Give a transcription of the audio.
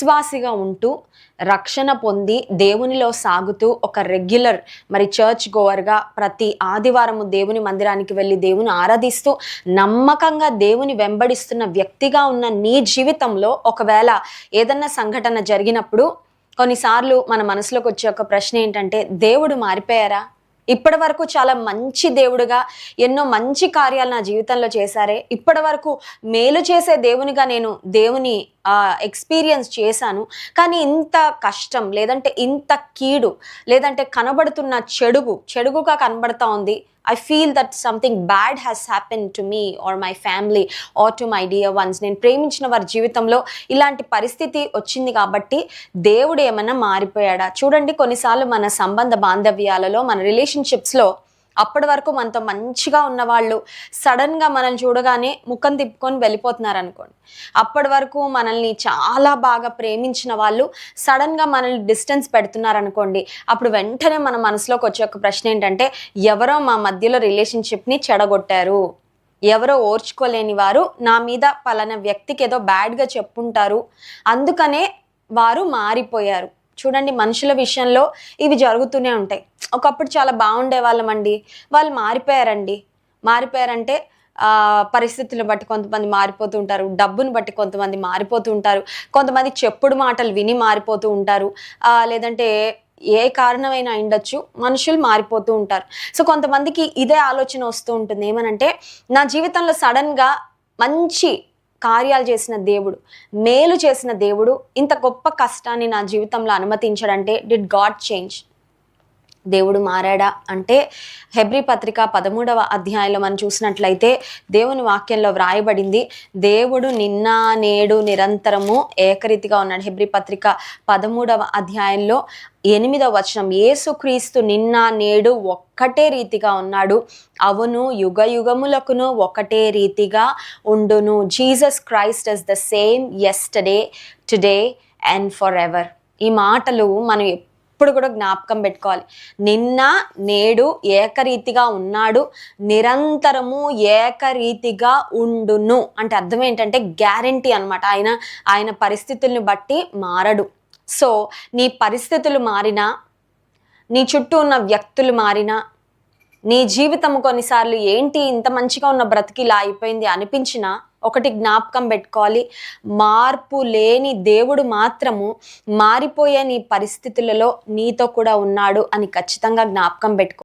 విశ్వాసిగా ఉంటూ రక్షణ పొంది దేవునిలో సాగుతూ ఒక రెగ్యులర్ మరి చర్చ్ గోవర్గా ప్రతి ఆదివారము దేవుని మందిరానికి వెళ్ళి దేవుని ఆరాధిస్తూ నమ్మకంగా దేవుని వెంబడిస్తున్న వ్యక్తిగా ఉన్న నీ జీవితంలో ఒకవేళ ఏదన్నా సంఘటన జరిగినప్పుడు కొన్నిసార్లు మన మనసులోకి వచ్చే ఒక ప్రశ్న ఏంటంటే దేవుడు మారిపోయారా? ఇప్పటి వరకు చాలా మంచి దేవుడుగా ఎన్నో మంచి కార్యాలు నా జీవితంలో చేశారే. ఇప్పటి వరకు మేలు చేసే దేవునిగా నేను దేవుని ఎక్స్పీరియన్స్ చేశాను. కానీ ఇంత కష్టం లేదంటే ఇంత కీడు లేదంటే కనబడుతున్న చెడుగు చెడుగుగా కనబడతా ఉంది. I feel that something bad has happen to me or my family or to my dear ones నేను ప్రేమించిన వారి జీవితంలో ఇలాంటి పరిస్థితి వచ్చింది కాబట్టి దేవుడు ఏమైనా మారిపోయాడా? చూడండి కొన్నిసార్లు మన సంబంధ బాంధవ్యాలలో మన రిలేషన్షిప్స్లో అప్పటి వరకు మనతో మంచిగా ఉన్నవాళ్ళు సడన్గా మనల్ని చూడగానే ముఖం తిప్పుకొని వెళ్ళిపోతున్నారు అనుకోండి అప్పటి వరకు మనల్ని చాలా బాగా ప్రేమించిన వాళ్ళు సడన్గా మనల్ని డిస్టెన్స్ పెడుతున్నారు అనుకోండి అప్పుడు వెంటనే మన మనసులోకి వచ్చే ఒక ప్రశ్న ఏంటంటే ఎవరో మా మధ్యలో రిలేషన్షిప్ని చెడగొట్టారు. ఎవరో ఓర్చుకోలేని వారు నా మీద పలానా వ్యక్తికి ఏదో బ్యాడ్గా చెప్పుంటారు. అందుకనే వారు మారిపోయారు. చూడండి మనుషుల విషయంలో ఇవి జరుగుతూనే ఉంటాయి. ఒకప్పుడు చాలా బాగుండే వాళ్ళమండి వాళ్ళు మారిపోయారండి. మారిపోయారంటే పరిస్థితులను బట్టి కొంతమంది మారిపోతూ ఉంటారు. డబ్బును బట్టి కొంతమంది మారిపోతూ ఉంటారు. కొంతమంది చెప్పుడు మాటలు విని మారిపోతూ ఉంటారు. లేదంటే ఏ కారణమైనా ఉండొచ్చు మనుషులు మారిపోతూ ఉంటారు. సో కొంతమందికి ఇదే ఆలోచన వస్తూ ఉంటుంది. ఏమనంటే నా జీవితంలో సడన్గా మంచి కార్యాలు చేసిన దేవుడు మేలు చేసిన దేవుడు ఇంత గొప్ప కష్టాన్ని నా జీవితంలో అనుమతించడంటే డిడ్ గాడ్ చేంజ్ దేవుడు మారాడా అంటే హెబ్రి పత్రిక పదమూడవ అధ్యాయంలో మనం చూసినట్లయితే దేవుని వాక్యంలో వ్రాయబడింది దేవుడు నిన్న నేడు నిరంతరము ఏకరీతిగా ఉన్నాడు. హెబ్రి పత్రిక పదమూడవ అధ్యాయంలో ఎనిమిదవ వచనం యేసుక్రీస్తు నిన్న నేడు ఒక్కటే రీతిగా ఉన్నాడు. అవును యుగ యుగములకును ఒకటే రీతిగా ఉండును. Jesus Christ is the same yesterday today and forever ఈ మాటలు మనం ఎప్పుడు కూడా జ్ఞాపకం పెట్టుకోవాలి. నిన్న నేడు ఏకరీతిగా ఉన్నాడు నిరంతరము ఏకరీతిగా ఉండును అంటే అర్థం ఏంటంటే గ్యారంటీ అన్నమాట. ఆయన ఆయన పరిస్థితుల్ని బట్టి మారడు. సో నీ పరిస్థితులు మారినా నీ చుట్టూ ఉన్న వ్యక్తులు మారినా నీ జీవితం కొన్నిసార్లు ఏంటి ఇంత మంచిగా ఉన్న బ్రతికి ఇలా అయిపోయింది అనిపించినా ఒకటి జ్ఞాపకం పెట్టుకోవాలి. మార్పు లేని దేవుడు మాత్రము మారిపోయే నీ పరిస్థితులలో నీతో కూడా ఉన్నాడు అని ఖచ్చితంగా జ్ఞాపకం పెట్టుకో